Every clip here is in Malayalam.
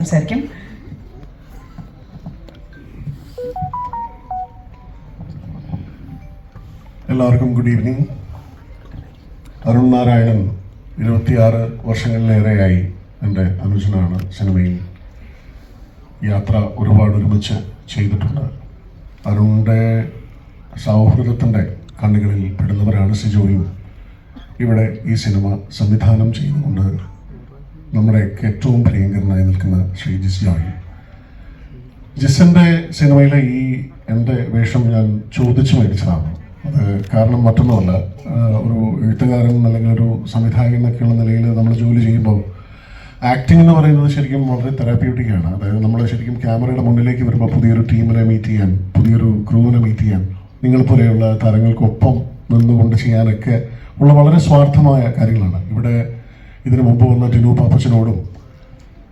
സംസാരിക്കും. എല്ലാവർക്കും ഗുഡ് ഈവനിങ് അരുൺ നാരായണൻ ഇരുപത്തിയാറ് വർഷങ്ങളിലേറെയായി എന്റെ അനുജനാണ് സിനിമയിൽ യാത്ര ഒരുപാട് ഒരുമിച്ച് ചെയ്തിട്ടുണ്ട്. അരുണിന്റെ സൗഹൃദത്തിന്റെ കണ്ണുകളിൽ പെടുന്നവരാണ് സിജോയും. ഇവിടെ ഈ സിനിമ സംവിധാനം ചെയ്തുകൊണ്ട് നമ്മുടെയൊക്കെ ഏറ്റവും പ്രിയങ്കരനായി നിൽക്കുന്ന ശ്രീ ജിസ് ജോയ് ജിസിന്റെ സിനിമയിലെ ഈ എന്റെ വേഷം ഞാൻ ചോദിച്ചു മേടിച്ചതാണ്. അത് കാരണം മറ്റൊന്നുമല്ല ഒരു എഴുത്തുകാരൻ അല്ലെങ്കിൽ ഒരു സംവിധായകൻ എന്നൊക്കെയുള്ള നിലയിൽ നമ്മൾ ജോലി ചെയ്യുമ്പോൾ ആക്ടിംഗ് എന്ന് പറയുന്നത് ശരിക്കും വളരെ തെറാപ്യൂട്ടിക് ആണ്. അതായത് നമ്മൾ ശരിക്കും ക്യാമറയുടെ മുന്നിലേക്ക് വരുമ്പോൾ പുതിയൊരു ടീമിനെ മീറ്റ് ചെയ്യാൻ പുതിയൊരു ക്രൂവിനെ മീറ്റ് ചെയ്യാൻ നിങ്ങൾ പോലെയുള്ള താരങ്ങൾക്കൊപ്പം നിന്നുകൊണ്ട് ചെയ്യാനൊക്കെ ഉള്ള വളരെ സ്വാർത്ഥമായ കാര്യങ്ങളാണ്. ഇവിടെ ഇതിനു മുമ്പ് വന്ന ടിനു പാപ്പച്ചനോടും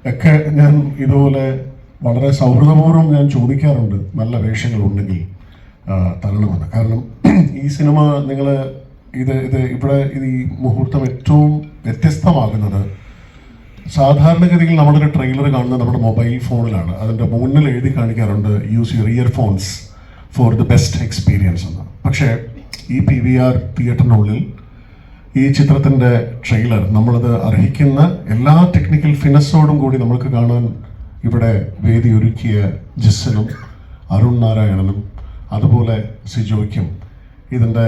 ഒക്കെ ഞാൻ ഇതുപോലെ വളരെ സൗഹൃദപൂർവം ഞാൻ ചോദിക്കാറുണ്ട് നല്ല ആ, തരണമെന്ന്. കാരണം ഈ സിനിമ നിങ്ങൾ ഇത് ഇത് ഇവിടെ ഇത് ഈ മുഹൂർത്തം ഏറ്റവും വ്യത്യസ്തമാകുന്നത് സാധാരണഗതിയിൽ നമ്മളൊരു ട്രെയിലർ കാണുന്നത് നമ്മുടെ മൊബൈൽ ഫോണിലാണ്. അതിന്റെ മുന്നിൽ എഴുതി കാണിക്കാറുണ്ട് use your earphones for the best experience എന്ന്. പക്ഷേ ഈ പി വി ആർ തിയേറ്ററിനുള്ളിൽ ഈ ചിത്രത്തിന്റെ ട്രെയിലർ നമ്മളത് അർഹിക്കുന്ന എല്ലാ ടെക്നിക്കൽ ഫിനസോടും കൂടി നമുക്ക് കാണാൻ ഇവിടെ വേദി ഒരുക്കിയ ജിസ്സനും അരുൺ നാരായണനും അതുപോലെ സിജോയ്ക്കും ഇതിന്റെ